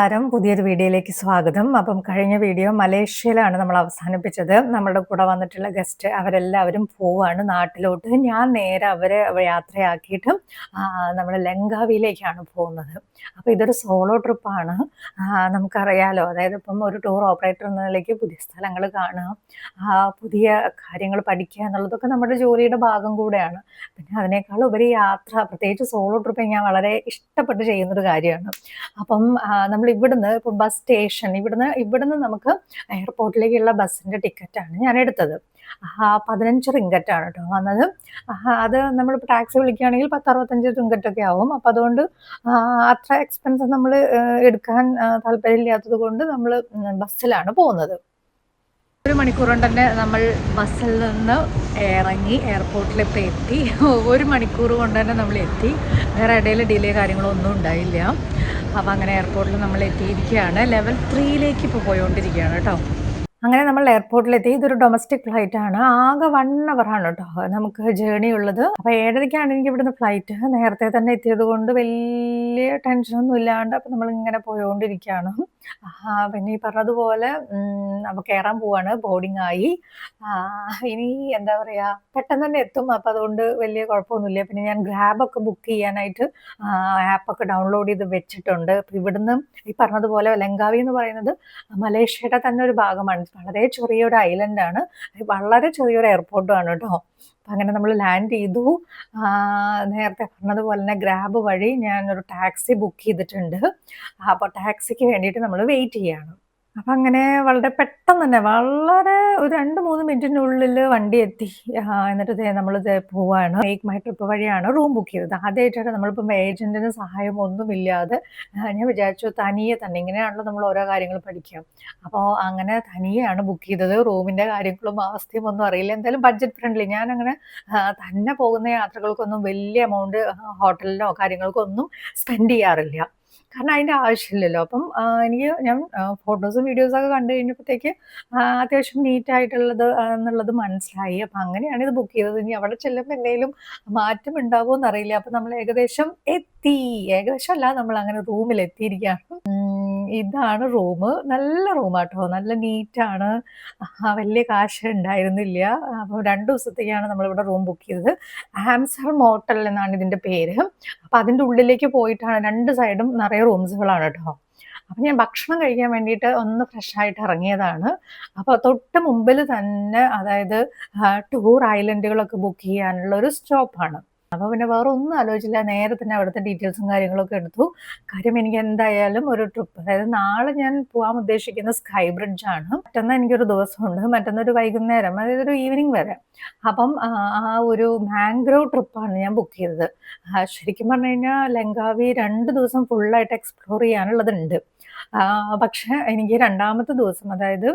നമസ്കാരം. പുതിയൊരു വീഡിയോയിലേക്ക് സ്വാഗതം. അപ്പം കഴിഞ്ഞ വീഡിയോ മലേഷ്യയിലാണ് നമ്മൾ അവസാനിപ്പിച്ചത്. നമ്മുടെ കൂടെ വന്നിട്ടുള്ള ഗസ്റ്റ് അവരെല്ലാവരും പോവാണ് നാട്ടിലോട്ട്. ഞാൻ നേരെ അവരെ യാത്രയാക്കിയിട്ട് നമ്മൾ ലങ്കാവിയിലേക്കാണ് പോകുന്നത്. അപ്പോൾ ഇതൊരു സോളോ ട്രിപ്പാണ് നമുക്കറിയാലോ. അതായത് ഇപ്പം ഒരു ടൂർ ഓപ്പറേറ്റർ എന്ന നിലയ്ക്ക് പുതിയ സ്ഥലങ്ങൾ കാണുക പുതിയ കാര്യങ്ങൾ പഠിക്കുക എന്നുള്ളതൊക്കെ നമ്മുടെ ജോലിയുടെ ഭാഗം കൂടെയാണ്. പിന്നെ അതിനേക്കാൾ ഉപരി യാത്ര പ്രത്യേകിച്ച് സോളോ ട്രിപ്പ് ഞാൻ വളരെ ഇഷ്ടപ്പെട്ട് ചെയ്യുന്നൊരു കാര്യമാണ്. അപ്പം നമ്മൾ ഇവിടുന്ന് ഇപ്പം ബസ് സ്റ്റേഷൻ ഇവിടുന്ന് ഇവിടുന്ന് നമുക്ക് എയർപോർട്ടിലേക്കുള്ള ബസ്സിന്റെ ടിക്കറ്റാണ് ഞാൻ എടുത്തത് പതിനഞ്ച് ആണ് കേട്ടോ വന്നത്. അത് നമ്മളിപ്പോൾ ടാക്സി വിളിക്കുകയാണെങ്കിൽ പത്ത് അറുപത്തഞ്ച് റിങ്കറ്റൊക്കെ ആവും. അപ്പം അതുകൊണ്ട് അത്ര എക്സ്പെൻസ് നമ്മൾ എടുക്കാൻ താല്പര്യമില്ലാത്തത് കൊണ്ട് നമ്മൾ ബസ്സിലാണ് പോകുന്നത്. ഒരു മണിക്കൂർ കൊണ്ട് തന്നെ നമ്മൾ ബസ്സിൽ നിന്ന് ഇറങ്ങി എയർപോർട്ടിൽ ഇപ്പോൾ എത്തി ഒരു മണിക്കൂർ കൊണ്ട് തന്നെ നമ്മൾ എത്തി. വേറെ ഇടയിൽ ഡിലേ കാര്യങ്ങളോ ഒന്നും ഉണ്ടായില്ല. അപ്പോൾ അങ്ങനെ എയർപോർട്ടിൽ നമ്മൾ എത്തിയിരിക്കുകയാണ്. ലെവൽ ത്രീയിലേക്ക് ഇപ്പോൾ പോയോണ്ടിരിക്കുകയാണ് കേട്ടോ. അങ്ങനെ നമ്മൾ എയർപോർട്ടിലെത്തി ഇതൊരു ഡൊമസ്റ്റിക് ഫ്ലൈറ്റ് ആണ്. ആകെ വൺ അവർ ആണ് കേട്ടോ നമുക്ക് ജേണി ഉള്ളത്. അപ്പൊ ഏഴരയ്ക്കാണ് എനിക്ക് ഇവിടുന്ന് ഫ്ലൈറ്റ് നേരത്തെ തന്നെ എത്തിയത് കൊണ്ട് വലിയ ടെൻഷനൊന്നും ഇല്ലാണ്ട് അപ്പൊ നമ്മൾ ഇങ്ങനെ പോയോണ്ടിരിക്കുകയാണ് പിന്നെ ഈ പറഞ്ഞതുപോലെ അപ്പൊ കയറാൻ പോവാണ്. ബോർഡിംഗ് ആയി. ഇനി എന്താ പറയാ പെട്ടെന്ന് തന്നെ എത്തും. അപ്പൊ അതുകൊണ്ട് വലിയ കുഴപ്പമൊന്നുമില്ല. പിന്നെ ഞാൻ ഗ്രാബൊക്കെ ബുക്ക് ചെയ്യാനായിട്ട് ആപ്പൊക്കെ ഡൗൺലോഡ് ചെയ്ത് വെച്ചിട്ടുണ്ട്. അപ്പൊ ഇവിടുന്ന് ഈ പറഞ്ഞതുപോലെ ലങ്കാവി എന്ന് പറയുന്നത് മലേഷ്യയുടെ തന്നെ ഒരു ഭാഗമാണ്. വളരെ ചെറിയൊരു ഐലൻഡ് ആണ്. വളരെ ചെറിയൊരു എയർപോർട്ടും ആണ് കേട്ടോ അങ്ങനെ നമ്മൾ ലാൻഡ് ചെയ്തു. നേരത്തെ പറഞ്ഞതുപോലെ തന്നെ ഗ്രാബ് വഴി ഞാനൊരു ടാക്സി ബുക്ക് ചെയ്തിട്ടുണ്ട്. അപ്പോൾ ടാക്സിക്ക് വേണ്ടിയിട്ട് നമ്മൾ വെയിറ്റ് ചെയ്യാണ്. അപ്പം അങ്ങനെ വളരെ പെട്ടെന്ന് തന്നെ വളരെ ഒരു രണ്ട് മൂന്ന് മിനിറ്റിനുള്ളിൽ വണ്ടി എത്തി. എന്നിട്ട് ദേ നമ്മൾ പോവാണ്. മേക്ക് മൈ ട്രിപ്പ് വഴിയാണ് റൂം ബുക്ക് ചെയ്തത്. ആദ്യമായിട്ടാണ് നമ്മളിപ്പം ഏജന്റിന്റെ സഹായം ഒന്നുമില്ലാതെ ഞാൻ വിചാരിച്ചു തനിയെ തന്നെ ഇങ്ങനെയാണല്ലോ നമ്മൾ ഓരോ കാര്യങ്ങൾ പഠിക്കുക. അപ്പോൾ അങ്ങനെ തനിയെയാണ് ബുക്ക് ചെയ്തത്. റൂമിന്റെ കാര്യങ്ങളും അവസ്ഥയും ഒന്നും അറിയില്ല. എന്തായാലും ബഡ്ജറ്റ് ഫ്രണ്ട്ലി ഞാൻ അങ്ങനെ തന്നെ പോകുന്ന യാത്രകൾക്കൊന്നും വലിയ എമൗണ്ട് ഹോട്ടലിലോ കാര്യങ്ങൾക്കോ ഒന്നും സ്പെൻഡ് ചെയ്യാറില്ല. കാരണം അതിന്റെ ആവശ്യമില്ലല്ലോ. അപ്പം എനിക്ക് ഞാൻ ഫോട്ടോസും വീഡിയോസൊക്കെ കണ്ടു കഴിഞ്ഞപ്പോഴത്തേക്ക് അത്യാവശ്യം നീറ്റ് ആയിട്ടുള്ളത് എന്നുള്ളത് മനസ്സിലായി. അപ്പം അങ്ങനെയാണ് ഇത് ബുക്ക് ചെയ്തത്. ഇനി അവിടെ ചെല്ലുമ്പോൾ എന്തെങ്കിലും മാറ്റം ഉണ്ടാവുമോ എന്നറിയില്ല. അപ്പം നമ്മൾ ഏകദേശം എത്തി. ഏകദേശം അല്ല നമ്മൾ അങ്ങനെ റൂമിൽ എത്തിയിരിക്കുകയാണ് ഇതാണ് റൂം നല്ല റൂമാട്ടോ. നല്ല നീറ്റാണ്. വലിയ കാശ് ഉണ്ടായിരുന്നില്ല അപ്പോൾ രണ്ട് ദിവസത്തേക്കാണ് നമ്മളിവിടെ റൂം ബുക്ക് ചെയ്തത്. ആംസർ മോട്ടൽ എന്നാണ് ഇതിന്റെ പേര്. അപ്പോൾ അതിന്റെ ഉള്ളിലേക്ക് പോയിട്ടാണ് രണ്ട് സൈഡും നിറയെ റൂംസുകളാണ് കേട്ടോ. അപ്പം ഞാൻ ഭക്ഷണം കഴിക്കാൻ വേണ്ടിയിട്ട് ഒന്ന് ഫ്രഷ് ആയിട്ട് ഇറങ്ങിയതാണ്. അപ്പോൾ തൊട്ട് മുമ്പിൽ തന്നെ അതായത് ടൂർ ഐലൻഡുകളൊക്കെ ബുക്ക് ചെയ്യാനുള്ള ഒരു സ്റ്റോപ്പാണ് അപ്പോൾ പിന്നെ വേറെ ഒന്നും ആലോചിച്ചില്ല. നേരെ തന്നെ അവിടുത്തെ ഡീറ്റെയിൽസും കാര്യങ്ങളൊക്കെ എടുത്തു. കാര്യം എനിക്ക് എന്തായാലും ഒരു ട്രിപ്പ് അതായത് നാളെ ഞാൻ പോകാൻ ഉദ്ദേശിക്കുന്ന സ്കൈ ബ്രിഡ്ജ് ആണ്. മറ്റന്നാ എനിക്കൊരു ദിവസമുണ്ട്. മറ്റന്നൊരു വൈകുന്നേരം അതായത് ഒരു ഈവനിങ് വരെ. അപ്പം ആ ഒരു മാംഗ്രോവ് ട്രിപ്പാണ് ഞാൻ ബുക്ക് ചെയ്തത്. ശരിക്കും പറഞ്ഞു കഴിഞ്ഞാൽ ലങ്കാവി രണ്ട് ദിവസം ഫുള്ളായിട്ട് എക്സ്പ്ലോർ ചെയ്യാനുള്ളതുണ്ട്. പക്ഷെ എനിക്ക് രണ്ടാമത്തെ ദിവസം അതായത്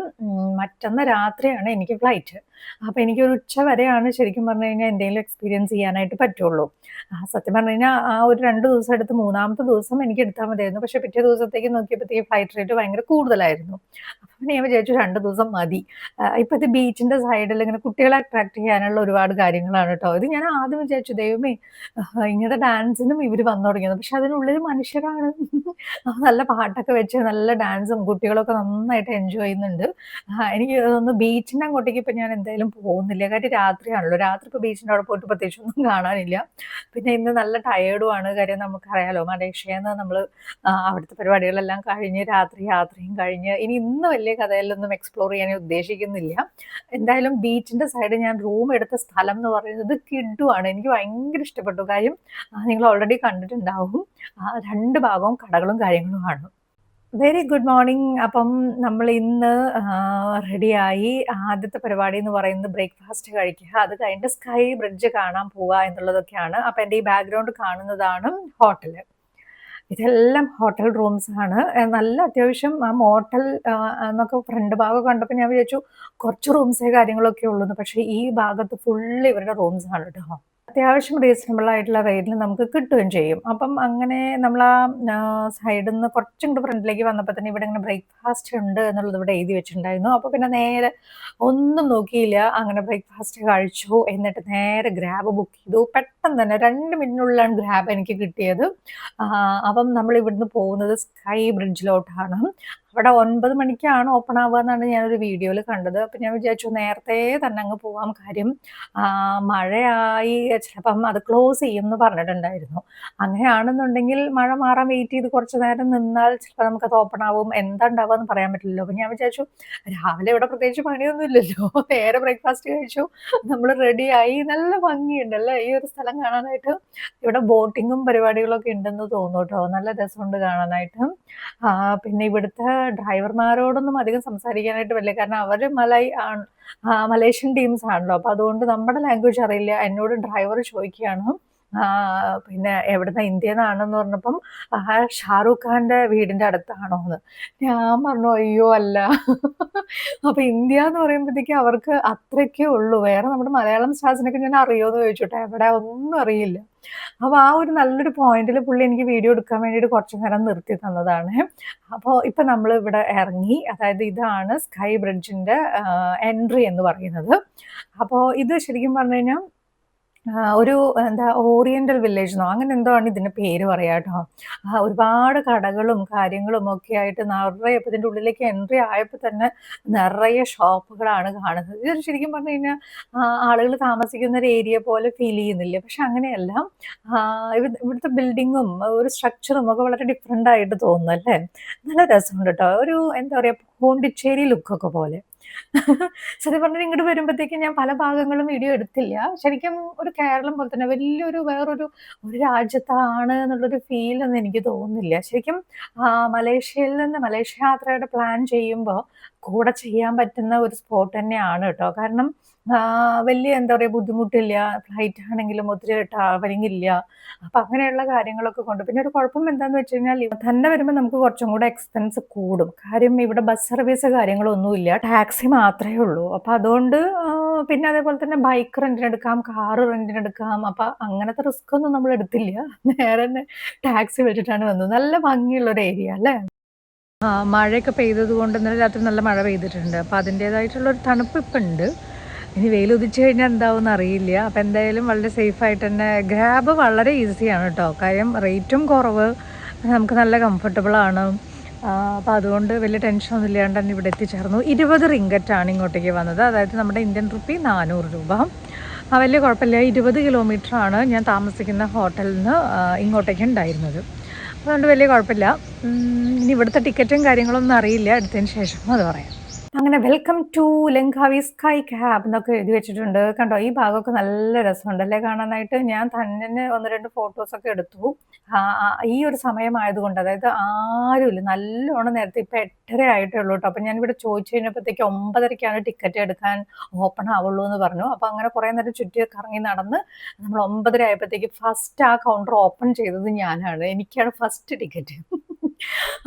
മറ്റന്ന രാത്രിയാണ് എനിക്ക് ഫ്ലൈറ്റ് അപ്പോൾ എനിക്കൊരു ഉച്ച വരെയാണ് ശരിക്കും പറഞ്ഞു കഴിഞ്ഞാൽ എന്തെങ്കിലും എക്സ്പീരിയൻസ് ചെയ്യാനായിട്ട് പറ്റുള്ളൂ. സത്യം പറഞ്ഞു കഴിഞ്ഞാൽ ആ ഒരു രണ്ട് ദിവസം എടുത്ത് മൂന്നാമത്തെ ദിവസം എനിക്ക് എടുത്താൽ മതിയായിരുന്നു. പക്ഷേ പിറ്റേ ദിവസത്തേക്ക് നോക്കിയപ്പോഴത്തേക്ക് ഫ്ലൈറ്റ് റേറ്റ് ഭയങ്കര കൂടുതലായിരുന്നു. അപ്പം ഞാൻ വിചാരിച്ചു രണ്ട് ദിവസം മതി. ഇപ്പോഴത്തെ ബീച്ചിന്റെ സൈഡിൽ ഇങ്ങനെ കുട്ടികളെ അട്രാക്ട് ചെയ്യാനുള്ള ഒരുപാട് കാര്യങ്ങളാണ് കേട്ടോ ഇത് ഞാൻ ആദ്യം വിചാരിച്ചു ദൈവമേ ഇങ്ങനത്തെ ഡാൻസിനും ഇവർ വന്നു തുടങ്ങിയത്. പക്ഷെ അതിനുള്ളിൽ മനുഷ്യരാണ്. നല്ല പാട്ടൊക്കെ വെച്ച് നല്ല ഡാൻസും കുട്ടികളൊക്കെ നന്നായിട്ട് എൻജോയ് ചെയ്യുന്നുണ്ട്. എനിക്ക് തോന്നുന്നു ബീച്ചിന്റെ അങ്ങോട്ടേക്ക് ഇപ്പം ഞാൻ എന്തായാലും പോകുന്നില്ല. കാര്യം രാത്രിയാണല്ലോ. രാത്രി ഇപ്പോൾ ബീച്ചിന്റെ അവിടെ പോയിട്ട് പ്രത്യേകിച്ച് ഒന്നും കാണാനില്ല. പിന്നെ ഇന്ന് നല്ല ടയേർഡുമാണ് കാര്യം നമുക്കറിയാലോ മലേഷ്യന്ന് നമ്മൾ അവിടുത്തെ പരിപാടികളെല്ലാം കഴിഞ്ഞ് രാത്രി യാത്രയും കഴിഞ്ഞ്. ഇനി ഇന്ന് വലിയ കഥയിലൊന്നും എക്സ്പ്ലോർ ചെയ്യാൻ ഉദ്ദേശിക്കുന്നില്ല. എന്തായാലും ബീച്ചിന്റെ സൈഡ് ഞാൻ റൂം എടുത്ത സ്ഥലം എന്ന് പറയുന്നത് കിഡുവാണ് എനിക്ക് ഭയങ്കര ഇഷ്ടപ്പെട്ടു. കാര്യം നിങ്ങൾ ഓൾറെഡി കണ്ടിട്ടുണ്ടാവും. രണ്ട് ഭാഗവും കടകളും കാര്യങ്ങളുമാണ് വെരി ഗുഡ് മോർണിംഗ് അപ്പം നമ്മൾ ഇന്ന് റെഡിയായി ആദ്യത്തെ പരിപാടി എന്ന് പറയുന്നത് ബ്രേക്ക്ഫാസ്റ്റ് കഴിക്കുക. അത് കഴിഞ്ഞിട്ട് സ്കൈ ബ്രിഡ്ജ് കാണാൻ പോവുക എന്നുള്ളതൊക്കെയാണ്. അപ്പം എന്റെ ഈ ബാക്ക്ഗ്രൗണ്ട് കാണുന്നതാണ് ഹോട്ടൽ ഇതെല്ലാം ഹോട്ടൽ റൂംസ് ആണ്. നല്ല അത്യാവശ്യം ആ മോട്ടൽ എന്നൊക്കെ ഫ്രണ്ട് ഭാഗം കണ്ടപ്പോൾ ഞാൻ വിചാരിച്ചു കുറച്ച് റൂംസേ കാര്യങ്ങളൊക്കെ ഉള്ളൂ പക്ഷേ ഈ ഭാഗത്ത് ഫുള്ള് ഇവരുടെ റൂംസ് ആണ് കേട്ടോ അത്യാവശ്യം റീസണബിൾ ആയിട്ടുള്ള റേറ്റിൽ നമുക്ക് കിട്ടുകയും ചെയ്യും. അപ്പം അങ്ങനെ നമ്മൾ ആ സൈഡിൽ നിന്ന് കുറച്ചും കൂടെ ഫ്രണ്ടിലേക്ക് വന്നപ്പോൾ തന്നെ ഇവിടെ ഇങ്ങനെ ബ്രേക്ക്ഫാസ്റ്റ് ഉണ്ട് എന്നുള്ളത് ഇവിടെ എഴുതി വെച്ചിട്ടുണ്ടായിരുന്നു. അപ്പോൾ പിന്നെ നേരെ ഒന്നും നോക്കിയില്ല. അങ്ങനെ ബ്രേക്ക്ഫാസ്റ്റ് കഴിച്ചു. എന്നിട്ട് നേരെ ഗ്രാബ് ബുക്ക് ചെയ്തു. പെട്ടെന്ന് തന്നെ രണ്ട് മിനിറ്റിനുള്ളിലാണ് ഗ്രാബ് എനിക്ക് കിട്ടിയത്. അപ്പം നമ്മൾ ഇവിടുന്ന് പോകുന്നത് സ്കൈ ബ്രിഡ്ജിലോട്ടാണ് അവിടെ ഒൻപത് മണിക്കാണ് ഓപ്പൺ ആവുക എന്നാണ് ഞാനൊരു വീഡിയോയിൽ കണ്ടത്. അപ്പം ഞാൻ വിചാരിച്ചു നേരത്തെ തന്നെ അങ്ങ് പോവാം. കാര്യം മഴയായി ചിലപ്പം അത് ക്ലോസ് ചെയ്യും എന്ന് പറഞ്ഞിട്ടുണ്ടായിരുന്നു. അങ്ങനെയാണെന്നുണ്ടെങ്കിൽ മഴ മാറാൻ വെയിറ്റ് ചെയ്ത് കുറച്ച് നേരം നിന്നാൽ ചിലപ്പോൾ നമുക്കത് ഓപ്പൺ ആവും. എന്താ ഉണ്ടാവുക എന്ന് പറയാൻ പറ്റില്ലല്ലോ. അപ്പം ഞാൻ വിചാരിച്ചു രാവിലെ ഇവിടെ പ്രത്യേകിച്ച് പണിയൊന്നും ഇല്ലല്ലോ നേരെ ബ്രേക്ക്ഫാസ്റ്റ് കഴിച്ചു. നമ്മൾ റെഡിയായി നല്ല ഭംഗിയുണ്ടല്ലേ? ഈ ഒരു സ്ഥലം കാണാനായിട്ട്. ഇവിടെ ബോട്ടിങ്ങും പരിപാടികളൊക്കെ ഉണ്ടെന്ന് തോന്നുന്നു കേട്ടോ. നല്ല രസമുണ്ട് കാണാനായിട്ട്. പിന്നെ ഇവിടുത്തെ ഡ്രൈവർമാരോടൊന്നും അധികം സംസാരിക്കാനായിട്ട് പറ്റില്ല കാരണം അവർ മലൈ ആണ് മലേഷ്യൻ ടീംസ് ആണല്ലോ അപ്പൊ അതുകൊണ്ട് നമ്മുടെ ലാംഗ്വേജ് അറിയില്ല. എന്നോട് ഡ്രൈവർ ചോദിക്കുകയാണ്. പിന്നെ എവിടുന്ന ഇന്ത്യ എന്നാണെന്ന് പറഞ്ഞപ്പം ഷാറൂഖ് ഖാന്റെ വീടിന്റെ അടുത്താണോ എന്ന് ഞാൻ പറഞ്ഞു അയ്യോ അല്ല. അപ്പൊ ഇന്ത്യ എന്ന് പറയുമ്പോഴത്തേക്ക് അവർക്ക് അത്രയ്ക്കേ ഉള്ളൂ. വേറെ നമ്മുടെ മലയാളം സ്റ്റാർസിനൊക്കെ ഞാൻ അറിയുമെന്ന് ചോദിച്ചോട്ടെ. എവിടെ ഒന്നും അറിയില്ല. അപ്പോൾ ആ ഒരു നല്ലൊരു പോയിന്റിൽ പുള്ളി എനിക്ക് വീഡിയോ എടുക്കാൻ വേണ്ടിയിട്ട് കുറച്ചു നേരം നിർത്തി തന്നതാണ്. അപ്പോൾ ഇപ്പൊ നമ്മൾ ഇവിടെ ഇറങ്ങി അതായത് ഇതാണ് സ്കൈ ബ്രിഡ്ജിന്റെ എൻട്രി എന്ന് പറയുന്നത്. അപ്പോൾ ഇത് ശരിക്കും പറഞ്ഞു കഴിഞ്ഞാൽ ഒരു എന്താ ഓറിയന്റൽ വില്ലേജ് എന്നോ അങ്ങനെ എന്തോ ആണ് ഇതിന്റെ പേര് പറയാ കേട്ടോ ഒരുപാട് കടകളും കാര്യങ്ങളും ഒക്കെ ആയിട്ട് നിറയെ ഇപ്പം ഇതിന്റെ ഉള്ളിലേക്ക് എൻട്രി ആയപ്പോൾ തന്നെ നിറയെ ഷോപ്പുകളാണ് കാണുന്നത്. ഇത് ശരിക്കും പറഞ്ഞു കഴിഞ്ഞാൽ ആളുകൾ താമസിക്കുന്ന ഒരു ഏരിയ പോലെ ഫീൽ ചെയ്യുന്നില്ല? പക്ഷെ അങ്ങനെയല്ല. ഇവിടുത്തെ ബിൽഡിങ്ങും ഒരു സ്ട്രക്ചറും ഒക്കെ വളരെ ഡിഫറെന്റ് ആയിട്ട് തോന്നുന്നു അല്ലേ? നല്ല രസമുണ്ട് കേട്ടോ ഒരു എന്താ പറയുക പോണ്ടിച്ചേരി ലുക്കൊക്കെ പോലെ. സത്യം പറഞ്ഞാൽ ഇങ്ങോട്ട് വരുമ്പോഴത്തേക്കും ഞാൻ പല ഭാഗങ്ങളും വീഡിയോ എടുത്തില്ല. ശരിക്കും ഒരു കേരളം പോലെ തന്നെ വലിയൊരു വേറൊരു ഒരു രാജ്യത്താണ് എന്നുള്ളൊരു ഫീൽ ഒന്നും എനിക്ക് തോന്നുന്നില്ല. ശരിക്കും മലേഷ്യയിൽ നിന്ന് മലേഷ്യ യാത്രയുടെ പ്ലാൻ ചെയ്യുമ്പോൾ കൂടെ ചെയ്യാൻ പറ്റുന്ന ഒരു സ്പോട്ട് തന്നെയാണ് കേട്ടോ. കാരണം വലിയ എന്താ പറയുക ബുദ്ധിമുട്ടില്ല. ഫ്ലൈറ്റ് ആണെങ്കിലും ഒത്തിരി ട്രാവലിംഗ് ഇല്ല അപ്പം അങ്ങനെയുള്ള കാര്യങ്ങളൊക്കെ കൊണ്ട്. പിന്നെ ഒരു കുഴപ്പം എന്താണെന്ന് വെച്ച് കഴിഞ്ഞാൽ തന്നെ വരുമ്പോൾ നമുക്ക് കുറച്ചും കൂടെ എക്സ്പെൻസ് കൂടും. കാര്യം ഇവിടെ ബസ് സർവീസ് കാര്യങ്ങളൊന്നുമില്ല. ടാക്സി മാത്രമേ ഉള്ളൂ. അപ്പം അതുകൊണ്ട് പിന്നെ അതേപോലെ തന്നെ ബൈക്ക് റെന്റിനെടുക്കാം കാറ് റെന്റിനെടുക്കാം അപ്പം അങ്ങനത്തെ റിസ്ക് ഒന്നും നമ്മൾ എടുത്തില്ല. നേരെ തന്നെ ടാക്സി വിളിച്ചിട്ടാണ് വന്നത്. നല്ല ഭംഗിയുള്ള ഒരു ഏരിയ അല്ലേ മഴയൊക്കെ പെയ്തത് കൊണ്ട് ഇന്നലെ രാത്രി നല്ല മഴ പെയ്തിട്ടുണ്ട്. അപ്പോൾ അതിന്റെതായിട്ടുള്ള ഒരു തണുപ്പ് ഇപ്പം ഉണ്ട് ഇനി വെയിൽ ഉദിച്ചു കഴിഞ്ഞാൽ എന്താവും അറിയില്ല. അപ്പം എന്തായാലും വളരെ സേഫായിട്ട് തന്നെ ഗ്രാബ് വളരെ ഈസിയാണ് കേട്ടോ കാര്യം റേറ്റും കുറവ്. നമുക്ക് നല്ല കംഫർട്ടബിളാണ് അപ്പോൾ അതുകൊണ്ട് വലിയ ടെൻഷനൊന്നും ഇല്ലാണ്ട് തന്നെ ഇവിടെ എത്തിച്ചേർന്നു. ഇരുപത് റിങ്കറ്റാണ് ഇങ്ങോട്ടേക്ക് വന്നത്. അതായത് നമ്മുടെ ഇന്ത്യൻ റുപ്പി നാനൂറ് രൂപ. ആ വലിയ കുഴപ്പമില്ല. ഇരുപത് കിലോമീറ്ററാണ് ഞാൻ താമസിക്കുന്ന ഹോട്ടലിൽ നിന്ന് ഇങ്ങോട്ടേക്ക് ഉണ്ടായിരുന്നത്. അതുകൊണ്ട് വലിയ കുഴപ്പമില്ല. ഇനി ഇവിടുത്തെ ടിക്കറ്റും കാര്യങ്ങളൊന്നും അറിയില്ല. എടുത്തതിന് ശേഷം അത് പറയാം. അങ്ങനെ welcome to Langkawi sky cab എന്നൊക്കെ എഴുതി വെച്ചിട്ടുണ്ട്. കണ്ടോ ഈ ഭാഗമൊക്കെ നല്ല രസമുണ്ടല്ലേ കാണാനായിട്ട്? ഞാൻ തന്നെ ഒന്ന് രണ്ട് ഫോട്ടോസൊക്കെ എടുത്തു. ഈ ഒരു സമയമായതുകൊണ്ട് അതായത് ആരുമില്ല നല്ലോണം നേരത്തെ ഇപ്പം എട്ടര ആയിട്ടേ ഉള്ളൂ കേട്ടോ അപ്പം ഞാനിവിടെ ചോദിച്ചു കഴിഞ്ഞപ്പോഴത്തേക്ക് ഒമ്പതരയ്ക്കാണ് ടിക്കറ്റ് എടുക്കാൻ ഓപ്പൺ ആവുള്ളൂ എന്ന് പറഞ്ഞു. അപ്പം അങ്ങനെ കുറേ നേരം ചുറ്റി കറങ്ങി നടന്ന് നമ്മൾ ഒമ്പതര ആയപ്പോഴത്തേക്ക് ഫസ്റ്റ് ആ കൗണ്ടർ ഓപ്പൺ ചെയ്തത് ഞാനാണ്. എനിക്കാണ് ഫസ്റ്റ് ടിക്കറ്റ്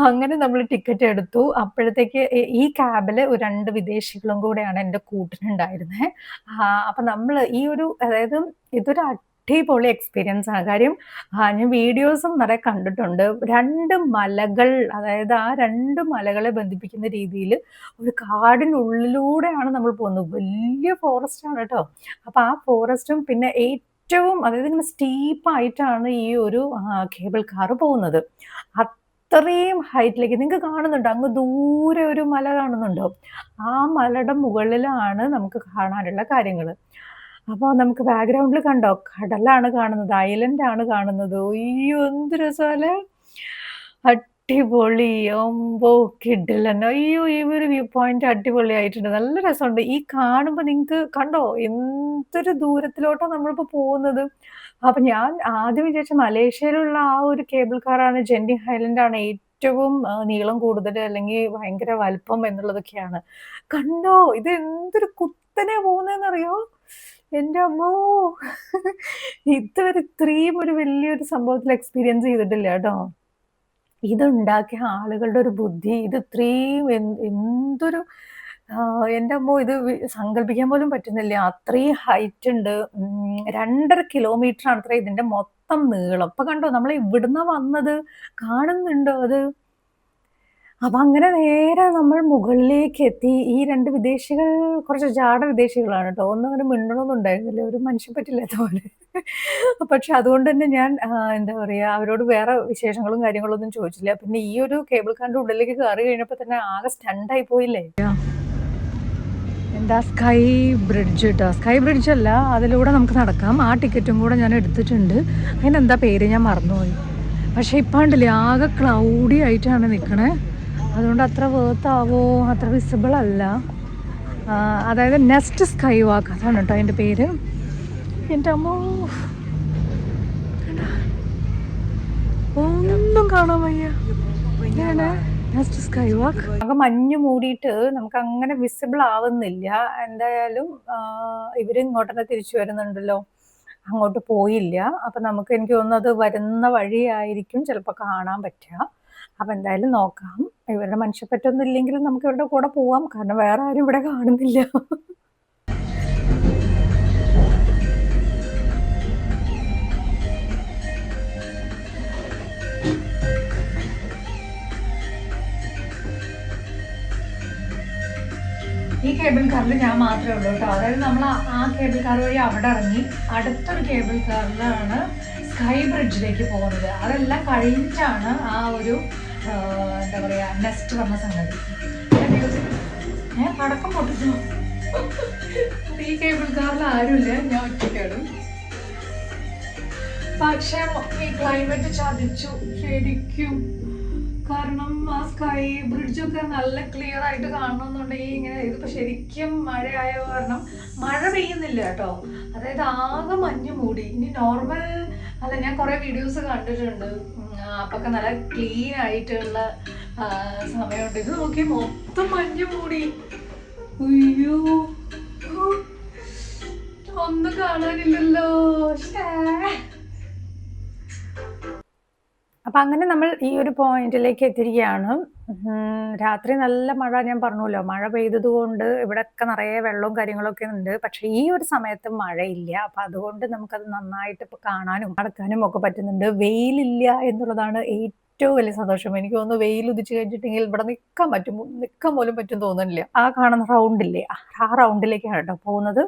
അങ്ങനെ നമ്മൾ ടിക്കറ്റ് എടുത്തു. അപ്പോഴത്തേക്ക് ഈ ക്യാബിൽ രണ്ട് വിദേശികളും കൂടെയാണ് എന്റെ കൂട്ടിനുണ്ടായിരുന്നത് അപ്പം നമ്മൾ ഈ ഒരു അതായത് ഇതൊരു അടിപൊളി എക്സ്പീരിയൻസ് ആണ് കാര്യം ഞാൻ വീഡിയോസും നിറയെ കണ്ടിട്ടുണ്ട്. രണ്ട് മലകൾ അതായത് ആ രണ്ട് മലകളെ ബന്ധിപ്പിക്കുന്ന രീതിയിൽ ഒരു കാടിനുള്ളിലൂടെയാണ് നമ്മൾ പോകുന്നത്. വലിയ ഫോറസ്റ്റ് ആണ് കേട്ടോ അപ്പോൾ ആ ഫോറസ്റ്റും പിന്നെ ഏറ്റവും അതായത് ഇങ്ങനെ സ്റ്റീപ്പായിട്ടാണ് ഈ ഒരു കേബിൾ കാർ പോകുന്നത്. അത്രയും ഹൈറ്റിലേക്ക് നിങ്ങൾക്ക് കാണുന്നുണ്ടോ. അങ്ങ് ദൂരെ ഒരു മല കാണുന്നുണ്ടോ. ആ മലയുടെ മുകളിലാണ് നമുക്ക് കാണാനുള്ള കാര്യങ്ങൾ. അപ്പോൾ നമുക്ക് ബാക്ക്ഗ്രൗണ്ടിൽ കണ്ടോ? കടലാണ് കാണുന്നത് ഐലൻഡ് ആണ് കാണുന്നത്. അയ്യോ എന്ത് രസമല്ലേ? അടിപൊളി. ഓമ്പോ കിഡിലൻ അയ്യോ ഈ ഒരു വ്യൂ പോയിന്റ് അടിപൊളിയായിട്ടുണ്ട് നല്ല രസമുണ്ട്. ഈ കാണുമ്പോൾ നിങ്ങൾക്ക് കണ്ടോ? എന്തൊരു ദൂരത്തിലോട്ടാണ് നമ്മളിപ്പോൾ പോകുന്നത്? അപ്പൊ ഞാൻ ആദ്യം വിചാരിച്ച മലേഷ്യയിലുള്ള ആ ഒരു കേബിൾ കാറാണ് ജെന്റി ഹൈലൻഡ് ആണ് ഏറ്റവും നീളം കൂടുതൽ അല്ലെങ്കിൽ ഭയങ്കര വലുപ്പം എന്നുള്ളതൊക്കെയാണ്. കണ്ടോ? ഇത് എന്തൊരു കുത്തനെ പോകുന്നതെന്നറിയോ? എന്റെ അമ്മോ! ഇതുവരെ ഇത്രയും ഒരു വലിയൊരു സംഭവത്തിൽ എക്സ്പീരിയൻസ് ചെയ്തിട്ടില്ല കേട്ടോ. ഇതുണ്ടാക്കിയ ആളുകളുടെ ഒരു ബുദ്ധി ഇത് ഇത്രയും എന്തൊരു എന്റെ അമ്മോ ഇത് സങ്കല്പിക്കാൻ പോലും പറ്റുന്നില്ല. അത്രയും ഹൈറ്റ് ഉണ്ട്. രണ്ടര കിലോമീറ്റർ ആണ് അത്ര ഇതിന്റെ മൊത്തം നീളം. അപ്പൊ കണ്ടോ നമ്മൾ ഇവിടുന്ന് വന്നത്? കാണുന്നുണ്ടോ അത്? അപ്പൊ അങ്ങനെ നേരെ നമ്മൾ മുകളിലേക്ക് എത്തി. ഈ രണ്ട് വിദേശികൾ കുറച്ച് ജാട വിദേശികളാണ് കേട്ടോ. ഒന്നും അങ്ങനെ മിണ്ടണമൊന്നും ഉണ്ടായിരുന്നില്ല. ഒരു മനുഷ്യൻ പറ്റില്ലാത്ത പോലെ പക്ഷെ അതുകൊണ്ട് തന്നെ ഞാൻ എന്താ പറയാ അവരോട് വേറെ വിശേഷങ്ങളും കാര്യങ്ങളും ഒന്നും ചോദിച്ചില്ല. പിന്നെ ഈ ഒരു കേബിൾ കാറിന്റെ ഉള്ളിലേക്ക് കയറി കഴിഞ്ഞപ്പോ തന്നെ ആകെ സ്റ്റണ്ടായി പോയില്ലേ? എന്താ സ്കൈ ബ്രിഡ്ജ് കേട്ടോ സ്കൈ ബ്രിഡ്ജ് അല്ല അതിലൂടെ നമുക്ക് നടക്കാം. ആ ടിക്കറ്റും കൂടെ ഞാൻ എടുത്തിട്ടുണ്ട്. അതിനെന്താ പേര്? ഞാൻ മറന്നുപോയി. പക്ഷെ ഇപ്പം ഉണ്ടല്ലേ ആകെ ക്ലൗഡി ആയിട്ടാണ് നിൽക്കണേ അതുകൊണ്ട് അത്ര വേർത്താവോ അത്ര വിസിബിൾ അല്ല. അതായത് നെസ്റ്റ് സ്കൈ വാക്ക് അതാണ് കേട്ടോ അതിന്റെ പേര്. എന്റെ അമ്മോ. ഒന്നും കാണാൻ വയ്യ. സ്കൈ വാക്ക് നമുക്ക് മഞ്ഞ് മൂടിയിട്ട് നമുക്ക് അങ്ങനെ വിസിബിൾ ആവുന്നില്ല. എന്തായാലും ഇവർ ഇങ്ങോട്ട് തന്നെ തിരിച്ചു വരുന്നുണ്ടല്ലോ. അങ്ങോട്ട് പോയില്ല. അപ്പൊ നമുക്ക് എനിക്ക് തോന്നുന്നത് വരുന്ന വഴിയായിരിക്കും ചിലപ്പോ കാണാൻ പറ്റുക. അപ്പൊ എന്തായാലും നോക്കാം. ഇവരുടെ മനുഷ്യപ്പറ്റൊന്നും ഇല്ലെങ്കിലും നമുക്ക് ഇവരുടെ കൂടെ പോവാം. കാരണം വേറെ ആരും ഇവിടെ കാണുന്നില്ല. കാറിൽ ഞാൻ മാത്രമേ ഉള്ളൂ കേട്ടോ. അതായത് നമ്മൾ ആ- കേബിൾ കാർ വഴി അവിടെ ഇറങ്ങി അടുത്തൊരു കേബിൾ കാറിലാണ് സ്കൈ ബ്രിഡ്ജിലേക്ക് പോകുന്നത്. അതെല്ലാം കഴിഞ്ഞിട്ടാണ് ആ ഒരു എന്താ പറയുക നെസ്റ്റ് പറഞ്ഞ സംഗതി. ഞാൻ പടക്കം പൊട്ടിച്ചു. ഈ കേബിൾ കാറിൽ ആരുമില്ല. ഞാൻ ഒറ്റയ്ക്കാണ്. പക്ഷേ ഈ ക്ലൈമറ്റ് ചതിച്ചു. ശരിക്കും കാരണം ആ സ്കൈ ബ്രിഡ്ജൊക്കെ നല്ല ക്ലിയർ ആയിട്ട് കാണണമെന്നുണ്ടെങ്കിൽ ഇങ്ങനെ ഇതിപ്പോ ശരിക്കും മഴയായ കാരണം മഴ പെയ്യുന്നില്ല കേട്ടോ. അതായത് ആകെ മഞ്ഞ് മൂടി. ഇനി നോർമൽ അല്ല ഞാൻ കുറെ വീഡിയോസ് കണ്ടിട്ടുണ്ട്. അപ്പൊക്കെ നല്ല ക്ലീൻ ആയിട്ടുള്ള സമയമുണ്ട്. ഇത് നോക്കി മൊത്തം മഞ്ഞ് മൂടി. അയ്യോ. ഒന്നും കാണാനില്ലല്ലോ. ശ്ശേ. അപ്പൊ അങ്ങനെ നമ്മൾ ഈ ഒരു പോയിന്റിലേക്ക് എത്തിയിരിക്കുകയാണ്. ഉം, രാത്രി നല്ല മഴ ഞാൻ പറഞ്ഞല്ലോ മഴ പെയ്തത് കൊണ്ട് ഇവിടെയൊക്കെ നിറയെ വെള്ളവും കാര്യങ്ങളൊക്കെ ഉണ്ട്. പക്ഷെ ഈ ഒരു സമയത്ത് മഴയില്ല. അപ്പൊ അതുകൊണ്ട് നമുക്കത് നന്നായിട്ട് ഇപ്പൊ കാണാനും നടക്കാനും ഒക്കെ പറ്റുന്നുണ്ട്. വെയിലില്ല എന്നുള്ളതാണ് ഏറ്റവും വലിയ സന്തോഷം. എനിക്ക് തോന്നുന്നു വെയിൽ ഉദിച്ചു കഴിഞ്ഞിട്ടുണ്ടെങ്കിൽ ഇവിടെ നിൽക്കാൻ പറ്റും. നിൽക്കാൻ പോലും പറ്റും തോന്നുന്നില്ല. ആ കാണുന്ന റൗണ്ടില്ലേ ആ റൗണ്ടിലേക്കാണ് കേട്ടോ പോകുന്നത്.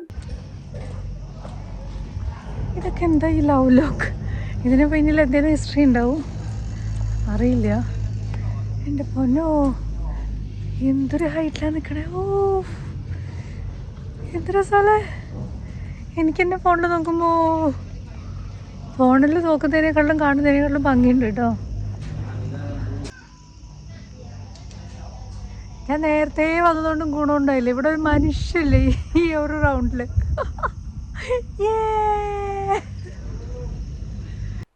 ഇതൊക്കെ എന്താ ഈ ലവ് ലോക്ക് ഇതിന് പിന്നിൽ എന്തെങ്കിലും ഹിസ്റ്ററി ഉണ്ടാവും? അറിയില്ല. എന്റെ പൊന്നോ എന്തൊരു ഹൈറ്റിലാണ് നിൽക്കണേ ഓ എന്തൊരു സ്ഥലേ എനിക്ക് എന്റെ ഫോണിൽ നോക്കുമ്പോൾ ഫോണിൽ നോക്കുന്നതിനേക്കാളും കാണുന്നതിനേക്കാളും ഭംഗിയുണ്ട് കേട്ടോ. ഞാൻ നേരത്തെ വന്നതുകൊണ്ടും ഗുണമുണ്ടായില്ല. ഇവിടെ ഒരു മനുഷ്യല്ലേ ഈ ഒരു റൗണ്ടിൽ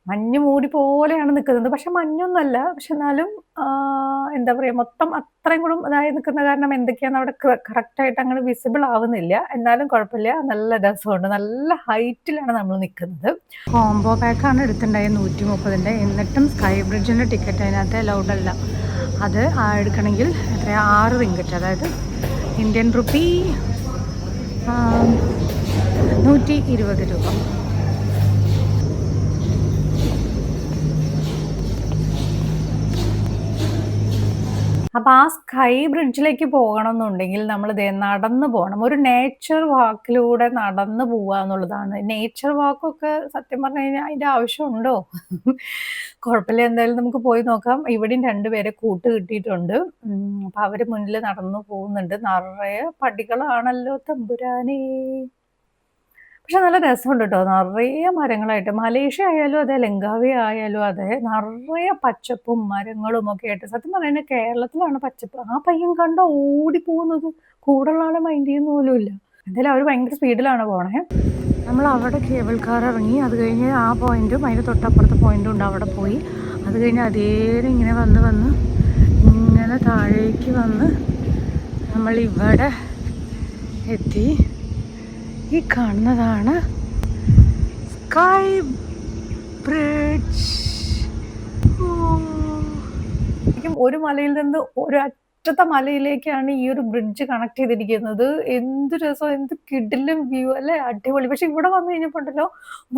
മഞ്ഞ് മൂടി പോലെയാണ് നിൽക്കുന്നത് പക്ഷെ മഞ്ഞൊന്നുമല്ല. പക്ഷെ എന്നാലും എന്താ പറയുക മൊത്തം അത്രയും കൂടെ ഇതായി നിൽക്കുന്ന കാരണം എന്തൊക്കെയാണെന്ന് അവിടെ കറക്റ്റായിട്ട് അങ്ങനെ വിസിബിൾ ആവുന്നില്ല. എന്നാലും കുഴപ്പമില്ല. നല്ല രസമുണ്ട്. നല്ല ഹൈറ്റിലാണ് നമ്മൾ നിൽക്കുന്നത്. കോംബോ പാക്കാണ് എടുത്തിട്ടുണ്ടായത് നൂറ്റി മുപ്പതിന്റെ എന്നിട്ടും സ്കൈ ബ്രിഡ്ജിന്റെ ടിക്കറ്റ് അതിനകത്ത് അലൗഡ് അല്ല. അത് എടുക്കണമെങ്കിൽ എത്രയാ? ആറ് റിങ്കറ്റ് അതായത് ഇന്ത്യൻ റുപ്പി നൂറ്റി ഇരുപത് രൂപ. അപ്പൊ ആ സ്കൈ ബ്രിഡ്ജിലേക്ക് പോകണം എന്നുണ്ടെങ്കിൽ നമ്മൾ ദേ നടന്ന് പോകണം. ഒരു നേച്ചർ വാക്കിലൂടെ നടന്ന് പോവുക എന്നുള്ളതാണ്. നേച്ചർ വാക്കൊക്കെ സത്യം പറഞ്ഞു കഴിഞ്ഞാൽ അതിന്റെ ആവശ്യമുണ്ടോ? കുഴപ്പമില്ല. എന്തായാലും നമുക്ക് പോയി നോക്കാം. ഇവിടെയും രണ്ടുപേരെ കൂട്ട് കിട്ടിയിട്ടുണ്ട്. അപ്പം അവർ മുന്നിൽ നടന്നു പോകുന്നുണ്ട്. നിറയെ പടികളാണല്ലോ തമ്പുരാനേ. പക്ഷെ നല്ല രസമുണ്ട് കേട്ടോ നിറയെ മരങ്ങളായിട്ട് മലേഷ്യ ആയാലും അതെ ലങ്കാവി ആയാലും അതെ നിറയെ പച്ചപ്പും മരങ്ങളും ഒക്കെ ആയിട്ട് സത്യം പറയുന്നത് കേരളത്തിലാണ് പച്ചപ്പ്. ആ പയ്യൻ കണ്ട ഓടി പോകുന്നത് കൂടുള്ള ആളെ മൈൻഡ് ചെയ്യുന്ന പോലും ഇല്ല. എന്തായാലും അവർ ഭയങ്കര സ്പീഡിലാണ് പോണേ. നമ്മൾ അവിടെ കേബിൾ കാർ ഇറങ്ങി. അത് കഴിഞ്ഞ് ആ പോയിന്റും അതിന് തൊട്ടപ്പുറത്തെ പോയിന്റും ഉണ്ട് അവിടെ പോയി. അത് കഴിഞ്ഞ് അതേരെ ഇങ്ങനെ വന്ന് വന്ന് ഇങ്ങനെ താഴേക്ക് വന്ന് നമ്മൾ ഇവിടെ എത്തി. ഈ കാണുന്നതാണ് സ്കൈ ബ്രിഡ്ജ്. ഒരു മലയിൽ നിന്ന് ഒരു അറ്റത്തെ മലയിലേക്കാണ് ഈ ഒരു ബ്രിഡ്ജ് കണക്ട് ചെയ്തിരിക്കുന്നത്. എന്ത് രസം എന്ത് കിടിലും വ്യൂ അല്ലേ? അടിപൊളി. പക്ഷെ ഇവിടെ വന്നു കഴിഞ്ഞപ്പോൾ ഉണ്ടല്ലോ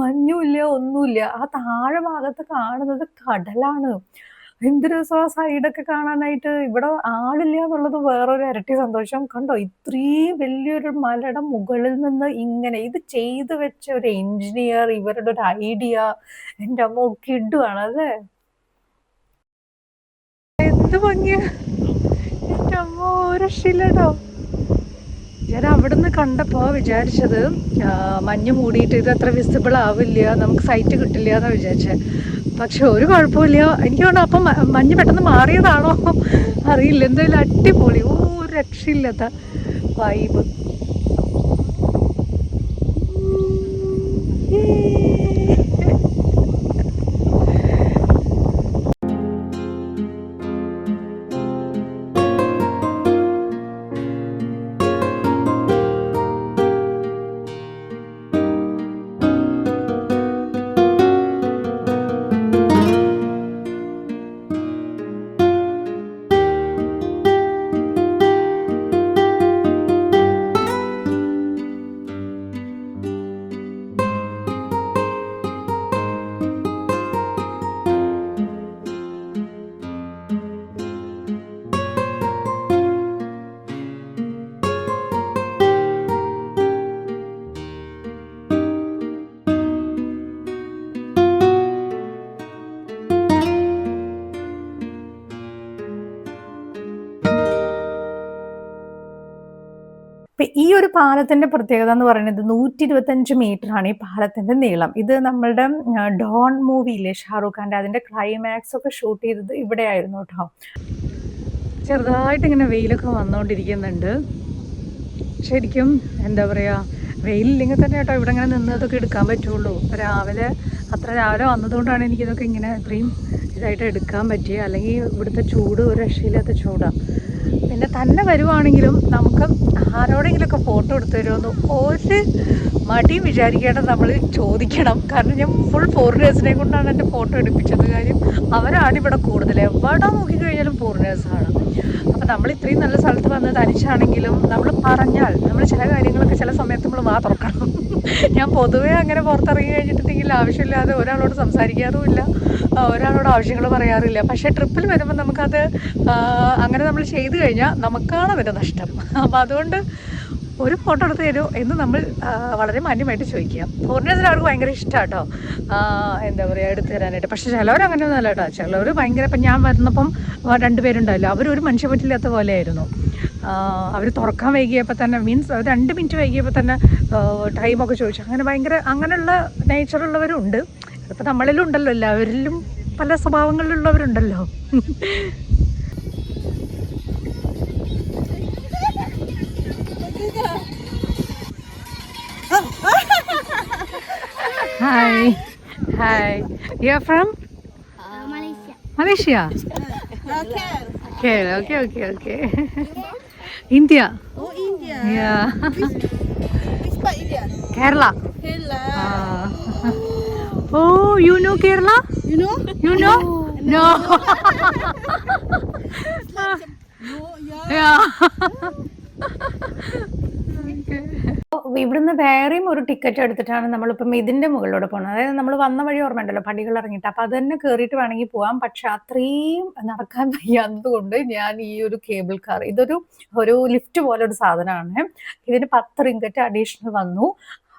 മഞ്ഞുമില്ല ഒന്നുമില്ല. ആ താഴെ ഭാഗത്ത് കാണുന്നത് കടലാണ്. എന്ത് രസം ആ സൈഡൊക്കെ കാണാനായിട്ട് ഇവിടെ ആളില്ല എന്നുള്ളത് വേറൊരു ഇരട്ടി സന്തോഷം. കണ്ടോ? ഇത്രയും വലിയൊരു മലയുടെ മുകളിൽ നിന്ന് ഇങ്ങനെ ഇത് ചെയ്തു വെച്ച ഒരു എഞ്ചിനീയർ ഇവരുടെ ഒരു ഐഡിയ എന്റെ അമ്മ കിഡുവാണ് അല്ലേ? എന്ത് ഭംഗിയാ. എന്റെ അമ്മ ഒരു രക്ഷയില്ലട്ടോ. ഞാൻ അവിടുന്ന് കണ്ടപ്പോൾ വിചാരിച്ചത് മഞ്ഞ് മൂടിയിട്ട് ഇത് അത്ര വിസിബിൾ ആവില്ല നമുക്ക് സൈറ്റ് കിട്ടില്ല എന്നാണ് വിചാരിച്ചത് പക്ഷെ ഒരു കുഴപ്പമില്ല എനിക്ക് തോന്നുന്നു അപ്പം മഞ്ഞ് പെട്ടെന്ന് മാറിയതാണോ? അറിയില്ല. എന്തായാലും അടിപൊളി. ഓ രക്ഷയില്ലാത്ത വൈബ് പാലത്തിന്റെ പ്രത്യേകത എന്ന് പറയുന്നത് നൂറ്റി ഇരുപത്തഞ്ച് മീറ്റർ ആണ് ഈ പാലത്തിന്റെ നീളം. ഇത് നമ്മളുടെ ഡോൺ മൂവിയിലെ ഷാറൂഖ് ഖാന്റെ അതിന്റെ ക്ലൈമാക്സ് ഒക്കെ ഷൂട്ട് ചെയ്തത് ഇവിടെയായിരുന്നു കേട്ടോ. ചെറുതായിട്ട് ഇങ്ങനെ വെയിലൊക്കെ വന്നുകൊണ്ടിരിക്കുന്നുണ്ട് ശരിക്കും എന്താ പറയാ വെയിലില്ലെങ്കിൽ തന്നെ കേട്ടോ ഇവിടെ ഇങ്ങനെ നിന്നതൊക്കെ എടുക്കാൻ പറ്റുള്ളൂ. രാവിലെ അത്ര രാവിലെ വന്നതുകൊണ്ടാണ് എനിക്കിതൊക്കെ ഇങ്ങനെ ഇത്രയും ഇതായിട്ട് എടുക്കാൻ പറ്റിയത് അല്ലെങ്കിൽ ഇവിടുത്തെ ചൂട് ഒരു രക്ഷയില്ലാത്ത ചൂടാണ് പിന്നെ തന്നെ വരുവാണെങ്കിലും നമുക്ക് ആരോടെങ്കിലുമൊക്കെ ഫോട്ടോ എടുത്തു തരുമെന്ന് ഒരു മടിയും വിചാരിക്കേണ്ട നമ്മൾ ചോദിക്കണം. കാരണം ഞാൻ ഫുൾ ഫോറിനേഴ്സിനെ കൊണ്ടാണ് എന്റെ ഫോട്ടോ എടുപ്പിച്ചത്. കാര്യം അവരാണ് ഇവിടെ കൂടുതൽ എവിടെ നോക്കിക്കഴിഞ്ഞാലും ഫോറിനേഴ്സാണ് അപ്പം നമ്മൾ ഇത്രയും നല്ല സ്ഥലത്ത് വന്ന് തനിച്ചാണെങ്കിലും നമ്മൾ പറഞ്ഞാൽ നമ്മൾ ചില കാര്യങ്ങളൊക്കെ ചില സമയത്ത് നമ്മൾ മാ തുറക്കണം. ഞാൻ പൊതുവേ അങ്ങനെ പുറത്തിറങ്ങി കഴിഞ്ഞിട്ടുണ്ടെങ്കിൽ ആവശ്യമില്ലാതെ ഒരാളോട് സംസാരിക്കാറുമില്ല. ഒരാളോട് ആവശ്യങ്ങൾ പറയാറില്ല. പക്ഷേ ട്രിപ്പിൽ വരുമ്പോൾ നമുക്കത് അങ്ങനെ നമ്മൾ ചെയ്തു കഴിഞ്ഞാൽ നമുക്കാണ് അതിന്റെ നഷ്ടം. അപ്പം അതുകൊണ്ട് ഒരു ഫോട്ടോ എടുത്ത് തരുമോ എന്ന് നമ്മൾ വളരെ മാന്യമായിട്ട് ചോദിക്കാം. ഫോറിനേഴ്സിന് അവർക്ക് ഭയങ്കര ഇഷ്ടമാണ് കേട്ടോ എന്താ പറയുക എടുത്തു തരാനായിട്ട്. പക്ഷേ ചിലവർ അല്ല കേട്ടോ. ചിലവർ ഭയങ്കര ഇപ്പം ഞാൻ വരുന്നപ്പം രണ്ടുപേരുണ്ടായില്ല. അവരൊരു മനുഷ്യ പറ്റില്ലാത്ത പോലെയായിരുന്നു. അവർ തുറക്കാൻ വൈകിയപ്പോൾ തന്നെ മീൻസ് രണ്ട് മിനിറ്റ് വൈകിയപ്പോൾ തന്നെ ടൈമൊക്കെ ചോദിച്ചു. അങ്ങനെ ഭയങ്കര അങ്ങനെയുള്ള നേച്ചറുള്ളവരുണ്ട് അതിപ്പോൾ നമ്മളിലും ഉണ്ടല്ലോ എല്ലാവരിലും പല സ്വഭാവങ്ങളിലുള്ളവരുണ്ടല്ലോ. Hi. Hi. You're from? Uh, Malaysia. Malaysia? okay. Okay, okay, okay. India. Oh, India. Yeah. Which, part India? Kerala. Kerala. Ah. Oh, you know Kerala? You know? You know? No. no. no. yeah. yeah. ഇവിടുന്ന് വേറെയും ഒരു ticket എടുത്തിട്ടാണ് നമ്മളിപ്പം ഇതിന്റെ മുകളിലൂടെ പോകുന്നത് അതായത് നമ്മൾ വന്ന വഴി ഓർമ്മയുണ്ടല്ലോ പടികൾ ഇറങ്ങിയിട്ട്. അപ്പൊ അത് തന്നെ കയറിയിട്ട് വേണമെങ്കിൽ പോവാം. പക്ഷെ അത്രയും നടക്കാൻ വയ്യാത്തത് കൊണ്ട് ഞാൻ ഈ ഒരു കേബിൾ കാർ ഇതൊരു ഒരു ലിഫ്റ്റ് പോലെ ഒരു സാധനമാണ്. ഇതിന് പത്ത് റിങ്കറ്റ് അഡീഷണൽ വന്നു.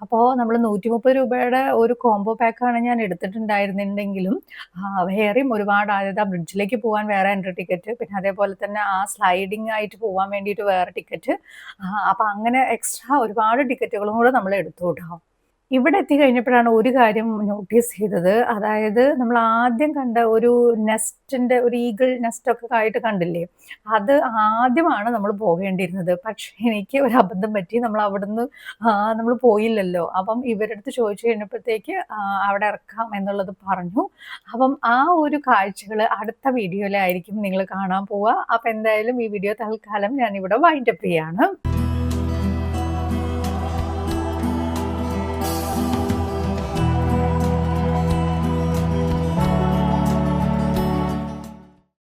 അപ്പോൾ നമ്മൾ നൂറ്റി മുപ്പത് രൂപയുടെ ഒരു കോംബോ പാക്കാണ് ഞാൻ എടുത്തിട്ടുണ്ടായിരുന്നുണ്ടെങ്കിലും ആ, വേറെയും ഒരുപാട് അതായത് ആ ബ്രിഡ്ജിലേക്ക് പോകാൻ വേറെ എന്റെ ടിക്കറ്റ് പിന്നെ അതേപോലെ തന്നെ ആ സ്ലൈഡിങ് ആയിട്ട് പോകാൻ വേണ്ടിയിട്ട് വേറെ ടിക്കറ്റ് അപ്പോൾ അങ്ങനെ എക്സ്ട്രാ ഒരുപാട് ടിക്കറ്റുകളും കൂടെ നമ്മൾ എടുത്തു കേട്ടോ. ഇവിടെ എത്തി കഴിഞ്ഞപ്പോഴാണ് ഒരു കാര്യം നോട്ടീസ് ചെയ്തത്. അതായത് നമ്മൾ ആദ്യം കണ്ട ഒരു നെസ്റ്റിന്റെ ഒരു ഈഗിൾ നെസ്റ്റ് ഒക്കെ ആയിട്ട് കണ്ടില്ലേ? അത് ആദ്യമാണ് നമ്മൾ പോകേണ്ടിയിരുന്നത്. പക്ഷെ എനിക്ക് ഒരു അബദ്ധം പറ്റി. നമ്മൾ അവിടുന്ന് നമ്മൾ പോയില്ലല്ലോ. അപ്പം ഇവരടുത്ത് ചോദിച്ചു കഴിഞ്ഞപ്പോഴത്തേക്ക് അവിടെ ഇറക്കാം എന്നുള്ളത് പറഞ്ഞു. അപ്പം ആ ഒരു കാഴ്ചകൾ അടുത്ത വീഡിയോയിലായിരിക്കും നിങ്ങൾ കാണാൻ പോവുക. അപ്പം എന്തായാലും ഈ വീഡിയോ തൽക്കാലം ഞാൻ ഇവിടെ വൈൻഡപ്പ് ചെയ്യാണ്.